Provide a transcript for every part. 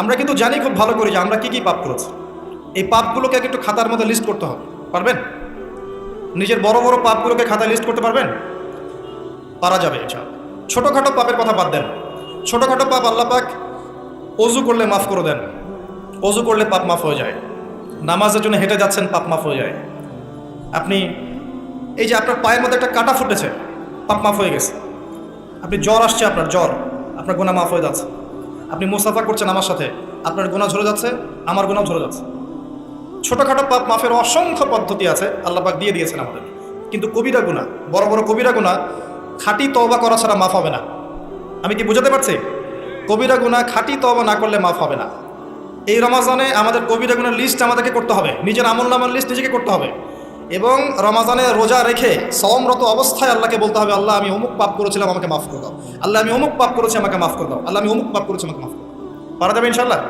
আমরা কিন্তু জানি খুব ভালো করে যে আমরা কি কি পাপ করেছি। এই পাপগুলোকে একটু খাতার মধ্যে লিস্ট করতে হবে, পারবেন? নিজের বড় বড় পাপগুলোকে খাতায় লিস্ট করতে পারবেন? পারা যাবে এটা ছোটোখাটো পাপের কথা বাদ দেন। ছোটোখাটো পাপ আল্লাহ পাক অজু করলে মাফ করে দেন। অজু করলে পাপ মাফ হয়ে যায়। নামাজের জন্য হেঁটে যাচ্ছেন, পাপ মাফ হয়ে যায়। আপনি এই যে আপনার পায়ের মধ্যে একটা কাটা ফুটেছে, পাপ মাফ হয়ে গেছে। আপনি জ্বর আসছে আপনার, জ্বর। আপনার গোনা মাফ হয়ে যাচ্ছে। আপনি মুসাফা করছেন আমার সাথে, আপনার গোনা ঝরে যাচ্ছে, আমার গোনাও ঝরে যাচ্ছে। ছোটোখাটো পাপ মাফের অসংখ্য পদ্ধতি আছে, আল্লাহ পাক দিয়ে দিয়েছেন আমাদের। কিন্তু কবিরা গুণা বড় বড় কবিরা গুণা খাঁটি তওবা করা ছাড়া মাফ হবে না। আমি কি বুঝাতে পারছি? কবিরা গুণা খাঁটি তওবা না করলে মাফ হবে না। এই রমাজানে আমাদের কবিরা গুণার লিস্ট আমাদেরকে করতে হবে। নিজের আমল নামার লিস্ট নিজেকে করতে হবে। এবং রমাজানে রোজা রেখে সমরত অবস্থায় আল্লাহকে বলতে হবে, আল্লাহ, আমি অমুক পাপ করেছিলাম, আমাকে মাফ করে দাও। আল্লাহ, আমি অমুক পাপ করেছি, আমাকে মাফ করে দাও। আল্লাহ, আমি অমুক পাপ করেছি, আমাকে মাফ করে দাও। পারা যাবে ইনশাল্লাহ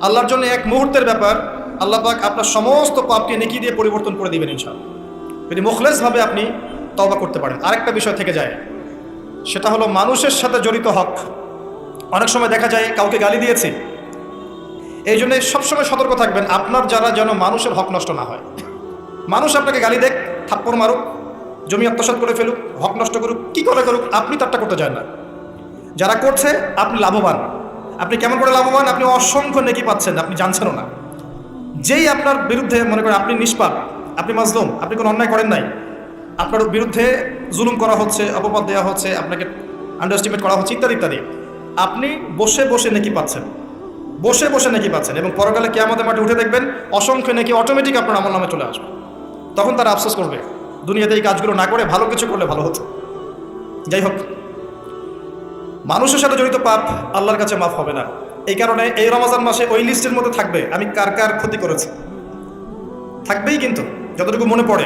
আল্লাহর জন্য এক মুহূর্তের ব্যাপার, আল্লাহ পাক আপনার সমস্ত পাপকে নেকি দিয়ে পরিবর্তন করে দিবেন ইনশাল্লাহ যদি মুখলেসভাবে আপনি তবা করতে পারেন, আরেকটা বিষয় থেকে যায়। সেটা হলো মানুষের সাথে জড়িত হক। অনেক সময় দেখা যায়, কাউকে গালি দিয়েছে। এই জন্য সবসময় সতর্ক থাকবেন, আপনার যারা যেন মানুষের হক নষ্ট না হয়। মানুষ আপনাকে গালি দেখ, থাপ্পড় মারুক, জমি আত্মসাৎ করে ফেলুক, হক নষ্ট করুক, কি করে করুক, আপনি তারটা করতে চান না। যারা করছে, আপনি লাভবান। আপনি কেমন করে লাভবান? আপনি অসংখ্য নেকি পাচ্ছেন, আপনি জানছেনও না। যেই আপনার বিরুদ্ধে, মনে করেন আপনি নিষ্পাপ, আপনি মাজলুম, আপনি কোনো অন্যায় করেন নাই, আপনার বিরুদ্ধে জুলুম করা হচ্ছে, অপবাদ দেওয়া হচ্ছে, আপনাকে আন্ডারস্টিমেট করা হচ্ছে, ইত্যাদি ইত্যাদি। আপনি বসে বসে নেকি পাচ্ছেন। বসে বসে নেকি পাচ্ছেন এবং পরকালে কে আমাদের মাঠে উঠে দেখবেন, অসংখ্য নেকি অটোমেটিক আপনার আমল নামে চলে আসবে। তখন তারা আফসোস করবে, দুনিয়াতে এই কাজগুলো না করে ভালো কিছু করলে ভালো হতো। যাই হোক, মানুষের সাথে জড়িত পাপ আল্লাহর কাছে মাফ হবে না। এই কারণে এই রমাজান মাসে ওই লিস্টের মধ্যে থাকবে, আমি কার কার ক্ষতি করেছি? থাকবেই কিন্তু, যতটুকু মনে পড়ে।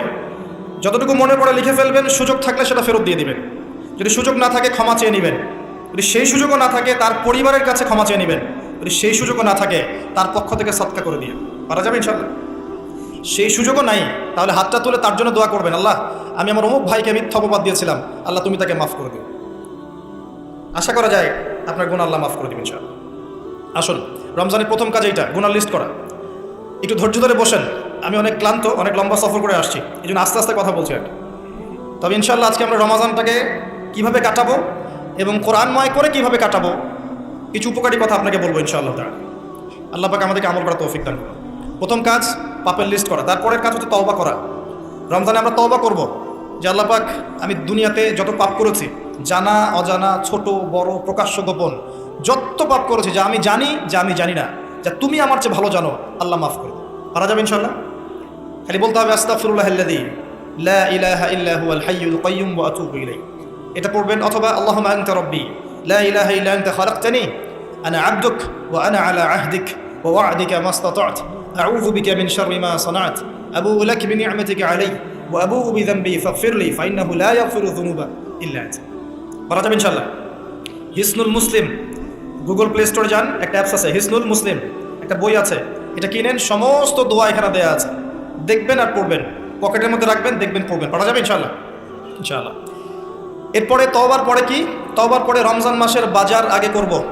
যতটুকু মনে পড়ে লিখে ফেলবেন, সুযোগ থাকলে সেটা ফেরত দিয়ে দিবেন। যদি সুযোগ না থাকে, ক্ষমা চেয়ে নেবেন। যদি সেই সুযোগও না থাকে, তার পরিবারের কাছে ক্ষমা চেয়ে নেবেন। যদি সেই সুযোগও না থাকে, তার পক্ষ থেকে সৎকা করে দিয়ে পারা যাবে ইনশাল্লাহ সেই সুযোগও নাই। তাহলে হাতটা তুলে তার জন্য দোয়া করবেন, আল্লাহ। আমি আমার অমুক ভাইকে মিথ্যা অপবাদ দিয়েছিলাম। আল্লাহ, তুমি তাকে মাফ করে দিও। আশা করা যায় আপনার গুণ আল্লাহ মাফ করে দেবেন ইনশাআল্লাহ। আসুন, রমজানের প্রথম কাজ এইটা গুণার লিস্ট করা। একটু ধৈর্য ধরে বসেন। আমি অনেক ক্লান্ত, অনেক লম্বা সফর করে আসছি। এই জন্য আস্তে আস্তে কথা বলছি আর তবে ইনশাল্লাহ আজকে আমরা রমাজানটাকে কীভাবে কাটাবো এবং কোরআনময় করে কীভাবে কাটাবো, কিছু উপকারী কথা আপনাকে বলব ইনশাআল্লাহ তারা আল্লাহ পাক আমাদেরকে আমল করা তৌফিক দান করুন। প্রথম কাজ পাপের লিস্ট করা। তারপরের কাজ হচ্ছে তওবা করা। রমজানে আমরা তওবা করব। যে আল্লাহ পাক আমি দুনিয়াতে যত পাপ করেছি, জানা, অজানা, ছোট, বড়, প্রকাশ্য, গোপন, যত পাপ করেছি, যা আমি জানি, যা আমি জানি না, যা তুমি আমার চেয়ে ভালো জানো, আল্লাহ মাফ করে। পারা যাবে ইনশাল্লাহ খালি বলতে হবে, আস্তাগফিরুল্লাহ আল্লাযী লা ইলাহা ইল্লা হুয়াল হাইয়ুল কাইয়্যুম ওয়া আতুবু ইলাইহি। এটা পড়বেন, অথবা আনতা রাব্বি, লা ইলাহা ইল্লা আনা আবদুক ওয়া আনা আলা আহদিক ওয়া ওয়া'দিকা মা বিকা মিন শাররি মা সানা'ত আবুউ লাক বিনি'মাতিকা আলাই ওয়া আবুউ বিযানবি ফাগফির লি ফাইন্নাহু লা ইয়াগফিরু যুনুবা ইল্লা আনতা পারা যাবে ইনশাআল্লাহ। হিসনুল মুসলিম। গুগল প্লে স্টোরে যান, একটা অ্যাপস আছে, হিসনুল মুসলিম। একটা বই আছে, এটা কিনেন, সমস্ত দোয়া এখানে দেওয়া আছে। দেখবেন আর পড়বেন। পকেটের মধ্যে রাখবেন, দেখবেন, পড়বেন। পড়া যাবে ইনশাল্লাহ ইনশাল্লাহ এরপরে তওবার পরে কি? তওবার পরে রমজান মাসের বাজার আগে করব।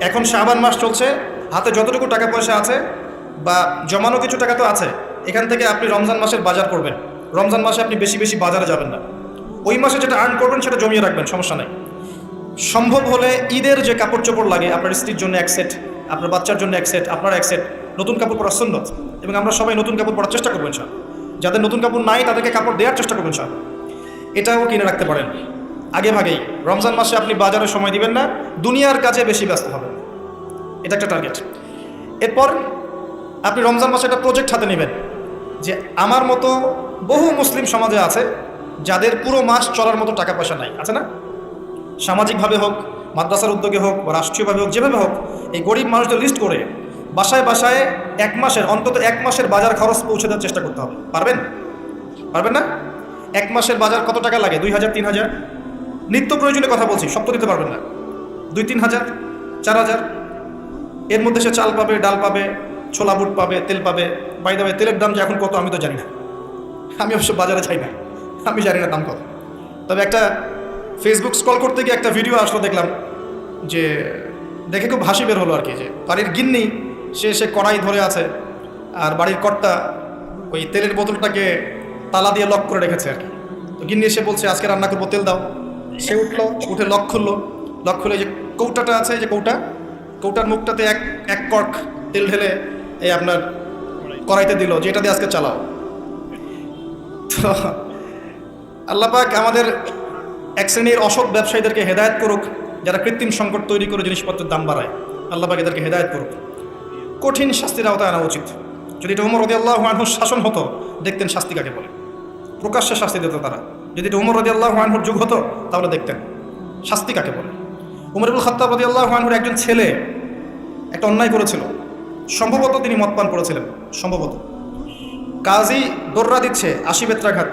এখন শাবান মাস চলছে, হাতে যতটুকু টাকা পয়সা আছে বা জমানো কিছু টাকা তো আছে, এখান থেকে আপনি রমজান মাসের বাজার করবেন। রমজান মাসে আপনি বেশি বেশি বাজারে যাবেন না। ওই মাসে যেটা আর্ন করবেন সেটা জমিয়ে রাখবেন, সমস্যা নেই। সম্ভব হলে ঈদের যে কাপড় চোপড় লাগে, আপনার স্ত্রীর জন্য এক সেট আপনার বাচ্চার জন্য এক সেট আপনার এক সেট নতুন কাপড় পরা সুন্নত। এবং আমরা সবাই নতুন কাপড় পরার চেষ্টা করবেন স্যার যাদের নতুন কাপড় নাই, তাদেরকে কাপড় দেওয়ার চেষ্টা করবেন স্যার এটাও কিনে রাখতে পারেন। আগে ভাগেই, রমজান মাসে আপনি বাজারে সময় দিবেন না, দুনিয়ার কাজে বেশি ব্যস্ত হবেন। এটা একটা টার্গেট এরপর আপনি রমজান মাসে একটা প্রজেক্ট হাতে নেবেন যে আমার মতো বহু মুসলিম সমাজে আছে যাদের পুরো মাস চলার মতো টাকা পয়সা নাই, আছে না? সামাজিকভাবে হোক, মাদ্রাসার উদ্যোগে হোক বা রাষ্ট্রীয়ভাবে হোক, যেভাবে হোক, এই গরিব মানুষদের লিস্ট করে বাসায় বাসায় এক মাসের, অন্তত এক মাসের বাজার খরচ পৌঁছে দেওয়ার চেষ্টা করতে হবে। পারবেন? পারবেন না? এক মাসের বাজার কত টাকা লাগে? দুই হাজার, তিন হাজার? নিত্য প্রয়োজনীয় কথা বলছি, সব তো দিতে পারবেন না। দুই, তিন হাজার? চার হাজার? এর মধ্যে সে চাল পাবে, ডাল পাবে ছোলা বুট পাবে, তেল পাবে। বাই দাবে তেলের দাম যে এখন কত আমি তো জানি না। আমি অবশ্য বাজারে চাই না। আমি জানি না দাম কত। তবে একটা ফেসবুক স্ক্রল করতে গিয়ে একটা ভিডিও আসলো দেখলাম যে দেখে খুব হাসি বের হলো আর কি যে বাড়ির গিন্নি, সে সে কড়াই ধরে আছে আর বাড়ির কর্তা ওই তেলের বোতলটাকে তালা দিয়ে লক করে রেখেছে আর কি তো গিন্নি এসে বলছে, আজকে রান্না করব, তেল দাও। সে উঠল, উঠে লক খুললো। লক খুলে যে কৌটাটা আছে যে কৌটা, কৌটার মুখটাতে এক এক কর্ক তেল ঢেলে এই আপনার কড়াইতে দিল যে এটা দিয়ে আজকে চালাও। তো আল্লাপাক আমাদের এক শ্রেণির অসৎ ব্যবসায়ীদেরকে হেদায়ত করুক, যারা কৃত্রিম সংকট তৈরি করে জিনিসপত্রের দাম বাড়ায়। আল্লাপাক এদেরকে হেদায়ত করুক। কঠিন শাস্তির আওতায় আনা উচিত। যদি এটা উমর রদি আল্লাহ আনহুর শাসন হতো, দেখতেন শাস্তি কাকে বলে? প্রকাশ্যে শাস্তি দিত তারা। যদি এটা উমর রদি আল্লাহ আনহুর যুগ হতো, তাহলে দেখতেন শাস্তি কাকে বলে? উমরুল খত্তাব রদি আল্লাহ আনহুর একজন ছেলে একটা অন্যায় করেছিল। সম্ভবত তিনি মদ পান করেছিলেন, সম্ভবত। কাজী দোররা দিচ্ছে আশি বেত্রাঘাত।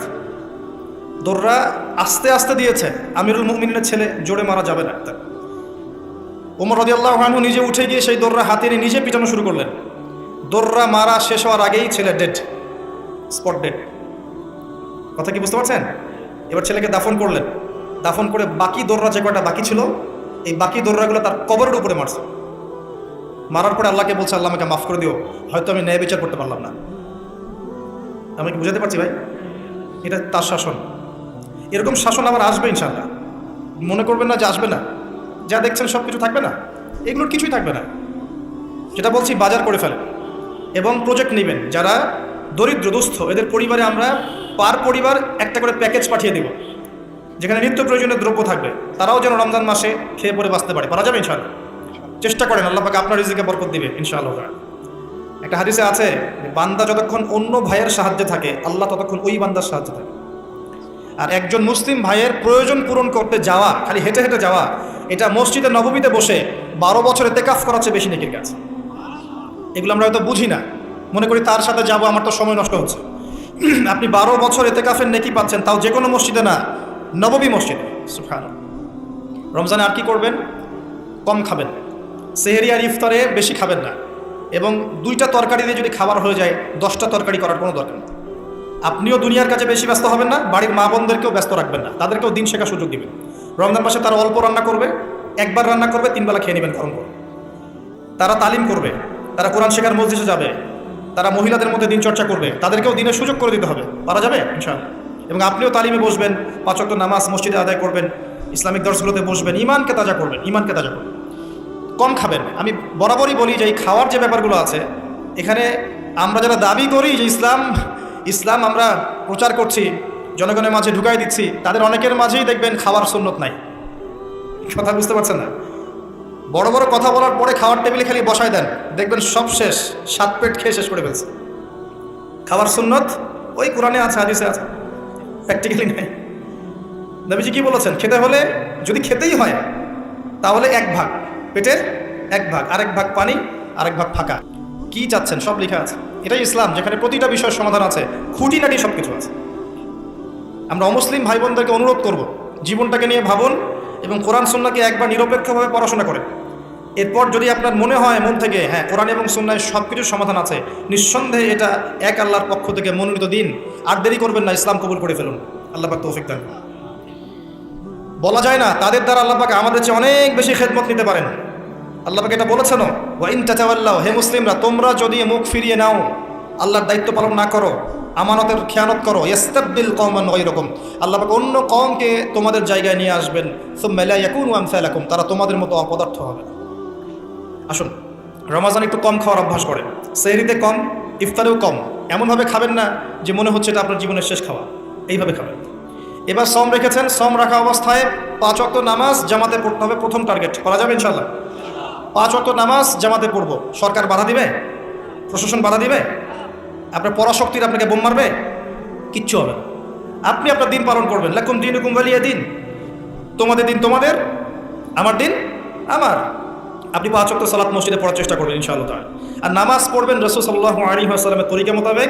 দোররা আস্তে আস্তে দিয়েছে, আমিরুল মুমিনের ছেলে জোরে মারা যাবে না। তার ওমর রদি আল্লাহ আনহু নিজে উঠে গিয়ে সেই দোররা হাতে নিয়ে নিজে পিটানো শুরু করলেন। দোররা মারা শেষ হওয়ার আগেই ছেলে ডেড স্পট ডেড কথা কি বুঝতে পারছেন? এবার ছেলেকে দাফন করলেন। দাফন করে বাকি দোররা যে কয়টা বাকি ছিল, এই বাকি দোররাগুলো তার কবরের উপরে মারছে। মারার পরে আল্লাহকে বলছে, আল্লাহ আমাকে মাফ করে দিও। হয়তো আমি ন্যায় বিচার করতে পারলাম না। আমি কি বুঝাতে পারছি ভাই? এটা তার শাসন। এরকম শাসন আবার আসবে ইনশাল্লাহ মনে করবেন না যে আসবে না। যা দেখছেন সব কিছু থাকবে না। এগুলোর কিছুই থাকবে না। যেটা বলছি, বাজার করে ফেলেন এবং প্রজেক্ট নেবেন। যারা দরিদ্র, দুস্থ, এদের পরিবারে আমরা পার পরিবার একটা করে প্যাকেজ পাঠিয়ে দেব। যেখানে নিত্য প্রয়োজনীয় দ্রব্য থাকবে। তারাও যেন রমজান মাসে খেয়ে পরে বাঁচতে পারে। পারা যাবে ইনশাল্লাহ চেষ্টা করেন, আল্লাহ পাকে আপনার রিজিকে বরকত দিবে, ইনশাআল্লাহ। একটা হাদিসে আছে বান্দা যতক্ষণ অন্য ভাইয়ের সাহায্যে থাকে, আল্লাহ ততক্ষণ ওই বান্দার সাহায্যে থাকে। আর একজন মুসলিম ভাইয়ের প্রয়োজন পূরণ করতে যাওয়া, খালি হেঁটে হেঁটে যাওয়া, এটা মসজিদে নবমীতে বসে বারো বছরে তেকাফ করাচ্ছে বেশি নেকির কাছে এগুলো আমরা হয়তো বুঝি না। মনে করি তার সাথে যাব, আমার তো সময় নষ্ট হচ্ছে। আপনি বারো বছর এতেকাফের নেকি পাচ্ছেন, তাও যে কোনো মসজিদে না নবমী মসজিদে। রমজানে আর কি করবেন? কম খাবেন। সেহেরি আর ইফতারে বেশি খাবেন না। এবং দুইটা তরকারি দিয়ে যদি খাবার হয়ে যায়, দশটা তরকারি করার কোনো দরকার নেই। আপনিও দুনিয়ার কাছে বেশি ব্যস্ত হবেন না, বাড়ির মা বোনদেরকেও ব্যস্ত রাখবেন না। তাদেরকেও দিন শেখার সুযোগ দিবেন। রমজান মাসে তারা অল্প রান্না করবে, একবার রান্না করবে, তিনবেলা খেয়ে নেবেন গরম তারা তালিম করবে, তারা কোরআন শেখার মসজিদে যাবে, তারা মহিলাদের মধ্যে দিন চর্চা করবে, তাদেরকেও দিনের সুযোগ করে দিতে হবে। পারা যাবে? ইনশাআল্লাহ। এবং আপনিও তালিমে বসবেন পাঁচক্ত নামাজ মসজিদে আদায় করবেন, ইসলামিক দর্শগুলোতে বসবেন ইমানকে তাজা করবেন ইমানকে তাজা করবেন। কম খাবেন। আমি বরাবরই বলি যে এই খাওয়ার যে ব্যাপারগুলো আছে, এখানে আমরা যারা দাবি করি যে ইসলাম ইসলাম আমরা প্রচার করছি, জনগণের মাঝে ঢুকাই দিচ্ছি, তাদের অনেকের মাঝেই দেখবেন খাওয়ার সুন্নত নাই। কথা বুঝতে পারছেন না? বড় বড় কথা বলার পরে খাওয়ার টেবিলে খালি বসায় দেন। দেখবেন সব শেষ, সাত পেট খেয়ে শেষ করে ফেলছে। খাবার সুন্নত? ওই কোরআনে আছে, হাদিসে আছে। প্র্যাকটিক্যালি নাই। নবীজি কি বলেছেন? খেতে হলে যদি খেতেই হয়, তাহলে এক ভাগ। পেটের এক ভাগ, আরেক ভাগ পানি, আরেক ভাগ ফাঁকা। কি চাচ্ছেন? সব লেখা আছে। এটাই ইসলাম, যেখানে প্রতিটা বিষয়ের সমাধান আছে। খুঁটিনাটি সব কিছু আছে। আমরা অমুসলিম ভাই বোনদেরকে অনুরোধ করব, জীবনটাকে নিয়ে ভাবুন এবং কোরআন সুন্নাকে একবার নিরপেক্ষভাবে পড়াশোনা করেন। এরপর যদি আপনার মনে হয় মন থেকে হ্যাঁ কোরআন এবং সুন্নায় সব কিছুর সমাধান আছে, নিঃসন্দেহে এটা এক আল্লাহর পক্ষ থেকে মনোনীত দিন। আর দেরি করবেন না, ইসলাম কবুল করে ফেলুন। আল্লাহ পাক তৌফিক দান বলা যায় না, তাদের দ্বারা আল্লাহ পাক আমাদের চেয়ে অনেক বেশি খেদমত নিতে পারেন। আল্লাহ পাক এটা বলেছেন ওয়াইন হে মুসলিমরা, তোমরা যদি মুখ ফিরিয়ে নাও, আল্লাহর দায়িত্ব পালন না করো, আমানতের খেয়ানত করো ইস্তাবদিল কওমান গায়রাকুম। আল্লাহ পাক অন্য কমকে তোমাদের জায়গায় নিয়ে আসবেন, সুম্মা লা ইয়াকুনু আমসালাকুম, তারা তোমাদের মতো অপদার্থ হবে আসুন, রমাজান একটু কম খাওয়ার অভ্যাস করেন। সেহরিতে কম, ইফতারেও কম, এমনভাবে খাবেন না যে মনে হচ্ছে এটা আপনার জীবনের শেষ খাওয়া। এইভাবে খাবেন। এবার সম রেখেছেন সম রাখা অবস্থায় পাঁচ অক্ট নামাজ জামাতে পড়তে হবে প্রথম টার্গেট। করা যাবে ইনশাল্লাহ পাঁচ অক্ট নামাজ জামাতে পড়ব। সরকার বাধা দিবে? প্রশাসন বাধা দিবে? আপনার পরাশক্তির আপনাকে বোম মারবে? কিচ্ছু হবে আপনি আপনার দিন পালন করবেন। লেখুন দিন হুকুম বালিয়া দিন। তোমাদের দিন তোমাদের, আমার দিন আমার। আপনি পাঁচ অক্ট সালাত মসজিদে পড়ার চেষ্টা করবেন ইনশাআল্লাহ। আর নামাজ পড়বেন রসুল সাল্লাহ আলী আসসালামের তরিকা মোতাবেক।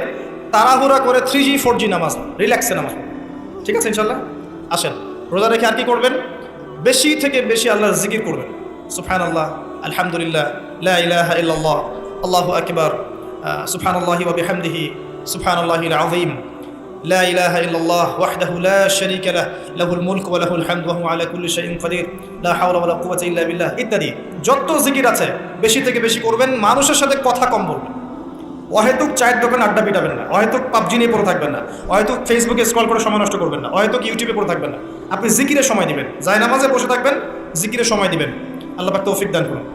তাড়াহুড়া করে থ্রি জি ফোর জি নামাজ রিল্যাক্সে নামাজ ঠিক আছে ইনশাল্লাহ আসেন। রোজা রেখে আর কি করবেন? বেশি থেকে বেশি আল্লাহ জিকির করবেন। সুফহান আল্লাহ আলহামদুলিল্লাহ, লা ইলাহা ইল্লাল্লাহ, আল্লাহু আকবার সুবহানাল্লাহি ওয়া বিহামদিহি, সুবহানাল্লাহিল আযীম لا إله إلا الله وحده لا شريك له له الملك وله الحمد وهو على كل شيء قدير لا حول লা قوة إلا بالله ইত্যাদি। যত জিকির আছে, বেশি থেকে বেশি করবেন, মানুষের সাথে কথা কম বলবেন। অহেতুক চায়ের দোকানে আড্ডা পিটাবেন না, অহেতুক পাবজি নিয়ে পড়ে থাকবেন না, অহেতুক ফেসবুকে স্ক্রল করে সময় নষ্ট করবেন না, অহেতুক ইউটিউবে পড়ে থাকবেন না। আপনি জিকিরে সময় দিবেন, জায়নামাজে বসে থাকবেন, জিকিরে সময় দিবেন। আল্লাহ তৌফিক দান করুন।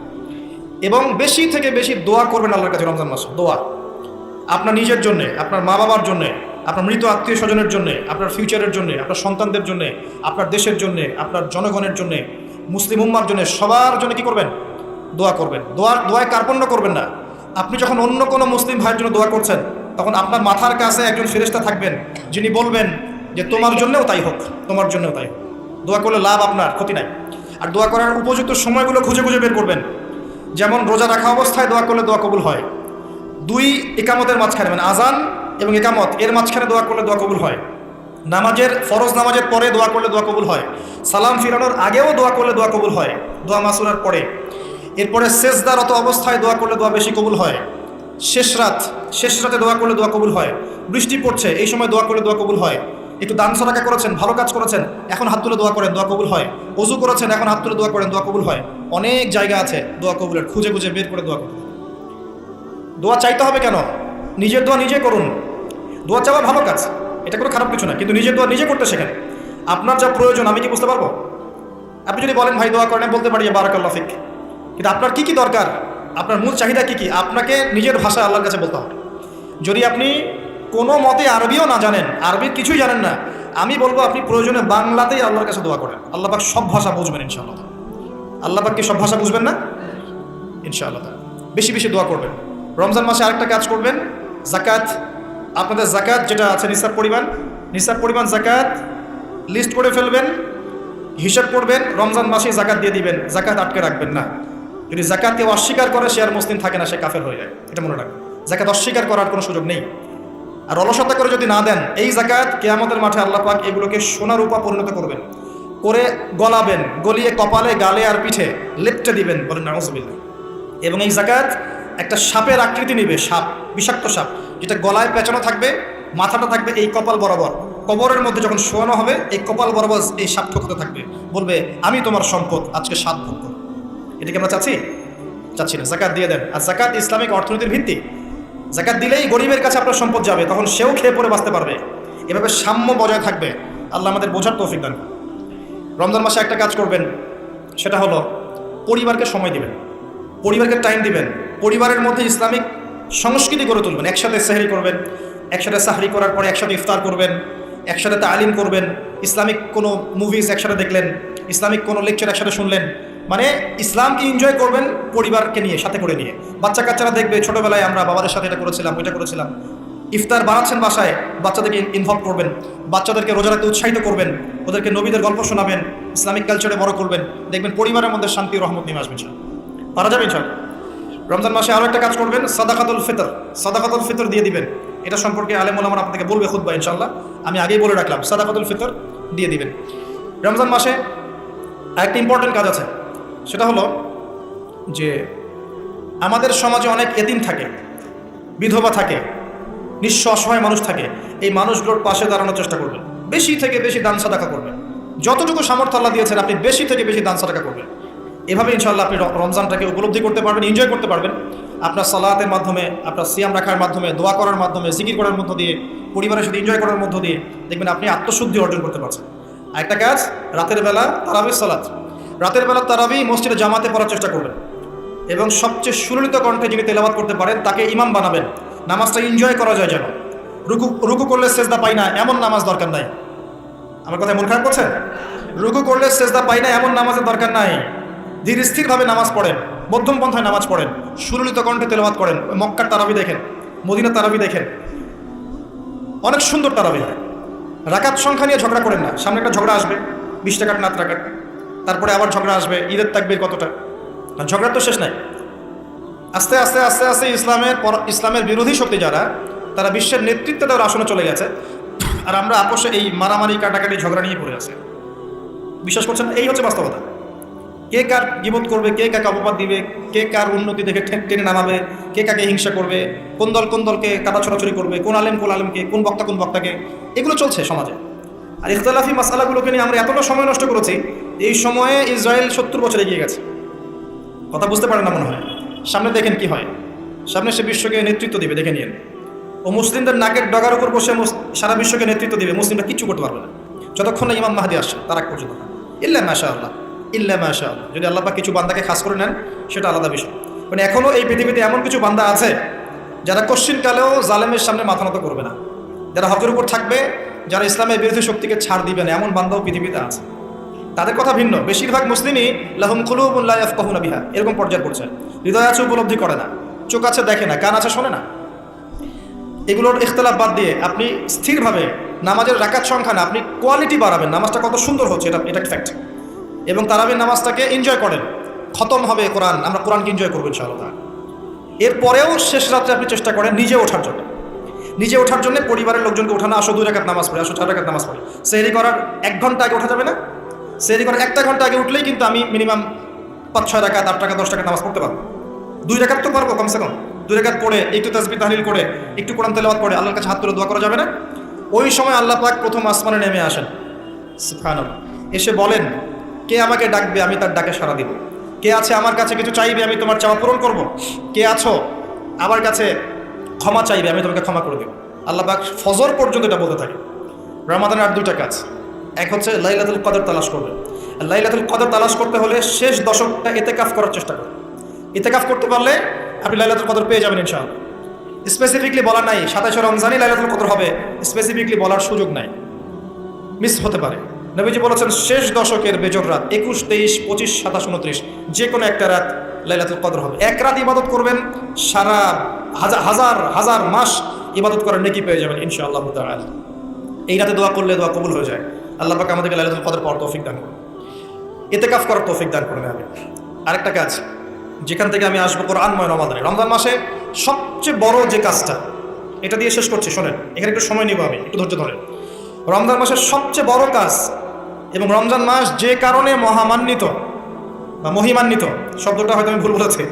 এবং বেশি থেকে বেশি দোয়া করবেন আল্লাহর কাছে রমজান মাসে, দোয়া। আপনার নিজের জন্যে, আপনার মা বাবার জন্যে, আপনার মৃত আত্মীয় স্বজনের জন্যে, আপনার ফিউচারের জন্যে, আপনার সন্তানদের জন্যে, আপনার দেশের জন্যে, আপনার জনগণের জন্যে, মুসলিম উম্মার জন্য, সবার জন্য কি করবেন? দোয়া করবেন। দোয়া দোয়ায় কার্পণ্য করবেন না। আপনি যখন অন্য কোনো মুসলিম ভাইয়ের জন্য দোয়া করছেন, তখন আপনার মাথার কাছে একজন ফেরেস্তা থাকবেন, যিনি বলবেন যে, তোমার জন্যও তাই হোক, তোমার জন্যও তাই হোক। দোয়া করলে লাভ আপনার ক্ষতি নাই। আর দোয়া করার উপযুক্ত সময়গুলো খুঁজে খুঁজে বের করবেন। যেমন রোজা রাখা অবস্থায় দোয়া করলে দোয়া কবুল হয়। দুই, একামতের মাঝখানে মানে আজান এবং একামত, এর মাঝখানে দোয়া করলে দোয়া কবুল হয়। নামাজের, ফরজ নামাজের পরে দোয়া করলে দোয়া কবুল হয়। সালাম ফিরানোর আগেও দোয়া করলে দোয়া কবুল হয়, দোয়া মাসুরার পরে। এরপরে শেষদারত অবস্থায় দোয়া করলে দোয়া বেশি কবুল হয়। শেষ রাত, শেষ রাতে দোয়া করলে দোয়া কবুল হয়। বৃষ্টি পড়ছে, এই সময় দোয়া করলে দোয়া কবুল হয়। একটু দান সরাকা করেছেন, ভালো কাজ করেছেন, এখন হাত তুলে দোয়া করেন, দোয়া কবুল হয়। অজু করেছেন, এখন হাত তুলে দোয়া করেন, দোয়া কবুল হয়। অনেক জায়গা আছে দোয়া কবুলের, খুঁজে খুঁজে বের করে দোয়া করতে দোয়া চাইতে হবে কেন? নিজের দোয়া নিজে করুন। দোয়া চাওয়া ভালো কাজ, এটা কোনো খারাপ কিছু না, কিন্তু নিজের দোয়া নিজে করতে শেখেন। আপনার যা প্রয়োজন, আমি কি বুঝতে পারব? আপনি যদি বলেন, ভাই, দোয়া করেন, বলতে পারি, বারাকাল্লাহ ফিক। কিন্তু আপনার কি কি দরকার? আপনার মূল চাহিদা কি কি? আপনাকে নিজের ভাষায় আল্লাহর কাছে বলতে হবে। যদি আপনি কোনো মতে আরবিও না জানেন আরবি কিছুই জানেন না, আমি বলব আপনি প্রয়োজনে বাংলাতেই আল্লাহর কাছে দোয়া করেন। আল্লাহ সব ভাষা বুঝবেন ইনশাআল্লাহ। আল্লাহ পাক কি সব ভাষা বুঝবেন না? ইনশাআল্লাহ। বেশি বেশি দোয়া করবেন। রমজান মাসে আরেকটা কাজ করবেন। জাকাত আপনাদের জাকাত যেটা আছে, নিসাব পরিমাণ। নিসাব পরিমাণ জাকাত লিস্ট করে ফেলবেন, হিসাব করবেন, রমজান মাসে জাকাত দিয়ে দিবেন। জাকাত আটকে রাখবেন না। যদি জাকাত কেউ অস্বীকার করে, সে আর মুসলিম থাকে না, সে কাফের হয়ে যায়। এটা মনে রাখবেন। জাকাত অস্বীকার করার কোনো সুযোগ নেই। আর অলসতা করে যদি না দেন, এই জাকাত কেয়ামতের মাঠে আল্লাহ পাক এগুলোকে সোনার উপা পরিণত করবেন। করে গলাবেন, গলিয়ে কপালে, গালে আর পিঠে লেপটে দিবেন বলেন নাউজবিল্লা এবং এই জাকাত একটা সাপের আকৃতি নিবে, সাপ, বিষাক্ত সাপ, যেটা গলায় পেঁচানো থাকবে, মাথাটা থাকবে এই কপাল বরাবর। কবরের মধ্যে যখন শোয়ানো হবে, এই কপাল বরাবর এই সাপ ঠোকতে থাকবে। বলবে, আমি তোমার সম্পদ, আজকে সাত ভোগ করো এটাকে আমরা চাচ্ছি? চাচ্ছি না জাকাত দিয়ে দেন। আর জাকাত ইসলামিক অর্থনীতির ভিত্তি। জাকাত দিলেই গরিবের কাছে আপনার সম্পদ যাবে, তখন সেও খেয়ে পড়ে বাঁচতে পারবে। এভাবে সাম্য বজায় থাকবে। আল্লাহ আমাদের বোঝার তৌফিক দান। রমজান মাসে একটা কাজ করবেন, সেটা হলো পরিবারকে সময় দিবেন, পরিবারকে টাইম দিবেন, পরিবারের মধ্যে ইসলামিক সংস্কৃতি গড়ে তুলবেন, একসাথে সাহরি করবেন, একসাথে সাহরি করার পরে একসাথে ইফতার করবেন, একসাথে তালিম করবেন, ইসলামিক কোনো মুভিজ একসাথে দেখলেন, ইসলামিক কোনো লেকচার একসাথে শুনলেন মানে ইসলামকে এনজয় করবেন পরিবারকে নিয়ে, সাথে করে নিয়ে। বাচ্চা কাচ্চারা দেখবে, ছোটোবেলায় আমরা বাবাদের সাথে এটা করেছিলাম, ওইটা করেছিলাম। ইফতার বানাচ্ছেন বাসায়, বাচ্চাদেরকে ইনভলভ করবেন, বাচ্চাদেরকে রোজা রাখতে উৎসাহিত করবেন, ওদেরকে নবীদের গল্প শোনাবেন, ইসলামিক কালচারে বড় করবেন, দেখবেন পরিবারের মধ্যে শান্তি রহমত নিয়ে আসবে ইনশাআল্লাহ। পারা যাবে ইনশাআল্লাহ। রমজান মাসে আরও একটা কাজ করবেন, সাদাকাতুল ফিতর। সাদাকাতুল ফিতর দিয়ে দিবেন। এটা সম্পর্কে আলেমুল আমার আপনাকে বলবে খুদ্া ইনশাল্লাহ আমি আগেই বলে রাখলাম, সাদাকাতুল ফিতর দিয়ে দিবেন। রমজান মাসে একটা ইম্পর্টেন্ট কাজ আছে। সেটা হলো যে আমাদের সমাজে অনেক এতিম থাকে, বিধবা থাকে। নিঃস্ব অসহায় মানুষ থাকে, এই মানুষগুলোর পাশে দাঁড়ানোর চেষ্টা করবেন। বেশি থেকে বেশি দান সাদাকা করবেন। যতটুকু সামর্থ্য আল্লাহ দিয়েছেন, আপনি বেশি থেকে বেশি দান সাদাকা করবেন। এভাবে ইনশাল্লাহ আপনি রমজানটাকে উপলব্ধি করতে পারবেন এনজয় করতে পারবেন। আপনার সালাতের মাধ্যমে, আপনার সিয়াম রাখার মাধ্যমে, দোয়া করার মাধ্যমে, জিকির করার মধ্য দিয়ে, পরিবারের সাথে এনজয় করার মধ্য দিয়ে, দেখবেন আপনি আত্মশুদ্ধি অর্জন করতে পারছেন। আরেকটা কাজ, রাতের বেলা তারাবি সালাত। রাতের বেলা তারাবি মসজিদে জামাতে পড়ার চেষ্টা করবেন। এবং সবচেয়ে সুললিত কণ্ঠে যিনি তেলাবাত করতে পারেন, তাকে ইমাম বানাবেন। নামাজটা এনজয় করা যায় যেন। রুকু রুকু করলে সেজদা পাই না, এমন নামাজ দরকার নাই। আমার কথা মন খারাপ করছেন? রুকু করলে সেজদা পাই না, এমন নামাজের দরকার নাই। ধীর স্থিরভাবে নামাজ পড়েন, মধ্যম পন্থায় নামাজ পড়েন, সুললিত কণ্ঠে তেলাবাত করেন, মক্কার তারাবি দেখেন, মদিনা তারাবি দেখেন। অনেক সুন্দর তারাবি রাকাত সংখ্যা নিয়ে ঝগড়া করেন না, সামনে একটা ঝগড়া আসবে, বিশ টাকার নাত রাকাত তারপরে আবার ঝগড়া আসবে, ঈদের তাকবির কতটা? ঝগড়ার তো শেষ নাই। আস্তে আস্তে আস্তে আস্তে ইসলামের পর- ইসলামের বিরোধী শক্তি যারা, তারা বিশ্বের নেতৃত্বে তাদের আসনে চলে গেছে। আর আমরা আপোষে এই মারামারি, কাটাকাটি, ঝগড়া নিয়ে পড়ে আছে। বিশ্বাস করছেন? এই হচ্ছে বাস্তবতা। কে কার গিবত করবে, কে কাকে অপবাদ দিবে, কে কার উন্নতি দেখে টেনে নামাবে, কে কাকে হিংসা করবে, কোন দল কোন দলকে কাটা ছড়াছড়ি করবে, কোন আলেম কোন আলেমকে, কোন বক্তা কোন বক্তাকে, এগুলো চলছে সমাজে। আর ইখতলাফি মাসালাগুলোকে নিয়ে আমরা এতটা সময় নষ্ট করেছি, এই সময়ে ইসরায়েল সত্তর বছর এগিয়ে গেছে। কথা বুঝতে পারেন না মনে হয়। সামনে দেখেন কি হয়। সামনে সে বিশ্বকে নেতৃত্ব দিবে, দেখে নিন ও মুসলিমদের নাকের ডগার উপর বসে মুস- সারা বিশ্বকে নেতৃত্ব দিবে, মুসলিমরা কিচ্ছু করতে পারবে না। যতক্ষণ না ইমাম মাহাদি আসে তারা পর্যন্ত। ইল্লা মাশা আল্লাহ ইল্লা মাশা আল্লাহ যদি আল্লাহ কিছু বান্দাকে খাস করে নেন, সেটা আলাদা বিষয়। মানে এখনও এই পৃথিবীতে এমন কিছু বান্দা আছে, যারা কশ্চিনকালেও জালেমের সামনে মাথা নত করবে না। যারা হকের উপর থাকবে, যারা ইসলামের বিরোধী শক্তিকে ছাড় দিবে না, এমন বান্দাও পৃথিবীতে আছে। তাদের কথা ভিন্ন। বেশিরভাগ মুসলিমই লাহুম কুলুবুল্লাহ ইয়াফকাহুনা বিহা, এরকম পর্যায়ে পড়ছে। হৃদয় আছে, উপলব্ধি করে না। চোখ আছে, দেখে না। কান আছে, শোনে না। এগুলোর ইখতলাফ বাদ দিয়ে আপনি স্থিরভাবে নামাজের রাকাত সংখ্যা না, আপনি কোয়ালিটি বাড়াবেন। নামাজটা কত সুন্দর হচ্ছে, এটা এটা ফ্যাক্ট এবং তারাবির নামাজটাকে এনজয় করেন। খতম হবে কোরআন, আমরা কোরআনকে এনজয় করব ইনশাআল্লাহ এরপরেও শেষ রাত্রে আপনি চেষ্টা করেন নিজে ওঠার জন্য। নিজে ওঠার জন্য পরিবারের লোকজনকে ওঠানো, আসো দুই রাকাত নামাজ পড়ে, আসো চার রাকাত নামাজ পড়ে। সেহরি করার এক ঘণ্টা আগে ওঠা যাবে না? সেহরি করার একটা ঘণ্টা আগে উঠলেই কিন্তু আমি মিনিমাম পাঁচ ছয় টাকা আট টাকা দশ টাকা নামাজ পড়তে পারব। দুই রেখাত তো পারব কমসে কম। দুই রেখাত পড়ে, একটু তাসবি তাহলিল করে, একটু কোরআন তেলাওয়াত পড়ে, আল্লাহর কাছে হাত তুলে দোয়া করা যাবে না? ওই সময় আল্লাহ পাক প্রথম আসমানে নেমে আসেন। সুবহানাল্লাহ। এসে বলেন, কে আমাকে ডাকবে, আমি তার ডাকে সাড়া দিব। কে আছে আমার কাছে কিছু চাইবে, আমি তোমার চাওয়া পূরণ করব? কে আছো? আমার কাছে ক্ষমা চাইবে, আমি তোমাকে ক্ষমা করে দেব। আল্লাহ পাক ফজর পর্যন্ত এটা বলতে থাকে। রমাদানের আর দুইটা কাজ। এক হচ্ছে লাইলাতুল কদর তালাশ করবে। আর লাইলাতুল কদর তালাশ করতে হলে শেষ দশকটা এতেকাফ করার চেষ্টা করবে। ইতেকাফ করতে পারলে আপনি লাইলাতুল কদর পেয়ে যাবেন ইনশাআল্লাহ। স্পেসিফিকলি বলা নাই সাতাশে রমজানই লাইলাতুল কদর হবে স্পেসিফিকলি বলার সুযোগ নাই। মিস হতে পারে। নবীজি বলেছেন, শেষ দশকের বেজর রাত, একুশ, তেইশ, পঁচিশ, সাতাশ, উনত্রিশ যে কোনো একটা রাত লাইলাতুল কদর হবে। এক রাত ইবাদত করবেন, সারা হাজার হাজার হাজার মাস ইবাদত করার নেকি পেয়ে যাবেন ইনশাআল্লাহ এই রাতে দোয়া করলে দোয়া কবুল হয়ে যায়। আল্লাহ পাক আমাদেরকে লাইলাতুল কদর পাওয়ার তৌফিক দান করুন। ইতেকাফ করার তৌফিক দান করুন আমি আরেকটা কাজ, যেখান থেকে আমি আসব কোরআনময় রমাদানে। রমজান মাসে সবচেয়ে বড় যে কাজটা, এটা দিয়ে শেষ করছি, শোনেন। এখানে একটু সময় নিব আমি, একটু ধৈর্য ধরেন। রমজান মাসের সবচেয়ে বড় কাজ এবং রমজান মাস যে কারণে মহামান্বিত বা মহিমান্বিত, শব্দটা হয়তো আমি ভুল বলেছি,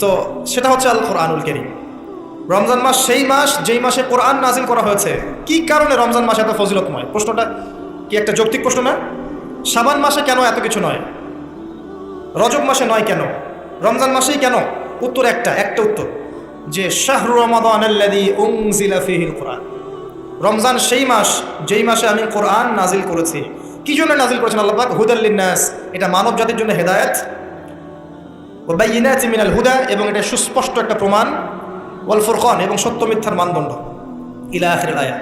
তো সেটা হচ্ছে আল কোরআনুল কেরিম। রমজান মাস সেই মাস যেই মাসে কোরআন নাজিল করা হয়েছে, কি কারণে রমজান মাস এত ফজিলতময়? প্রশ্নটা কি একটা যৌক্তিক প্রশ্ন না? সাবান মাসে কেন এত কিছু নয়? রজব মাসে নয় কেন? রমজান মাসেই কেন? উত্তর একটা একটা উত্তর। যে শাহরু ফিহিল কোরআন। রমজান সেই মাস, যেই মাসে আমি কোরআন নাজিল করেছি। কি জন্য নাজিল করেছেন আল্লাহ হুদাল্লিনাস এটা মানব জাতির জন্য হেদায়েত। ও বাইনাত মিনাল হুদা, এবং এটা সুস্পষ্ট একটা প্রমাণ। ওয়াল ফুরকান, এবং সত্য মিথ্যার মানদণ্ড। ইলা আখির আয়া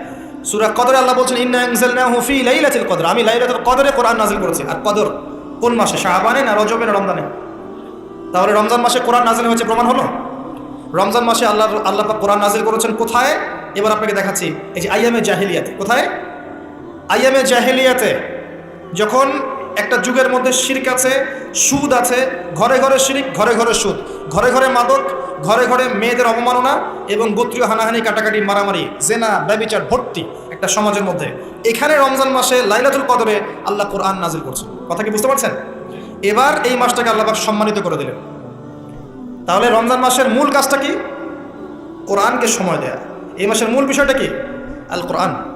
সূরা কদরে আল্লাহ বলছেন, ইন্না লাইলাতিল কদর। আমি লাইলাতুল কদরে কোরআন নাজিল করেছি। আর কদর কোন মাসে? শাবানে না রজবে না রমজানে? তাহলে রমজান মাসে কোরআন নাজিল হয়েছে প্রমাণ হলো? রমজান মাসে আল্লাহ আল্লাহ কোরআন নাজিল করেছেন কোথায়? এবার আপনাকে দেখাচ্ছি, এই যে আইয়ামে জাহেলিয়াতে। কোথায়? আইয়ামে জাহেলিয়াতে যখন একটা যুগের মধ্যে শিরক আছে, সুদ আছে, ঘরে ঘরে শিরিক, ঘরে ঘরে সুদ। ঘরে ঘরে মাদক ঘরে ঘরে মেয়েদের অবমাননা এবং গোত্রীয় হানাহানি কাটাকাটি মারামারি, জেনা, ব্যবিচার, ভর্তি একটা সমাজের মধ্যে। এখানে রমজান মাসে লাইলাতুল কদরে আল্লাহ কোরআন নাজিল করছেন। কথা কি বুঝতে পারছেন? এবার এই মাসটাকে আল্লাহ সম্মানিত করে দিলেন। তাহলে রমজান মাসের মূল কাজটা কি? কোরআনকে সময় দেয়া। এই মাসের মূল বিষয়টা কি? আল কোরআন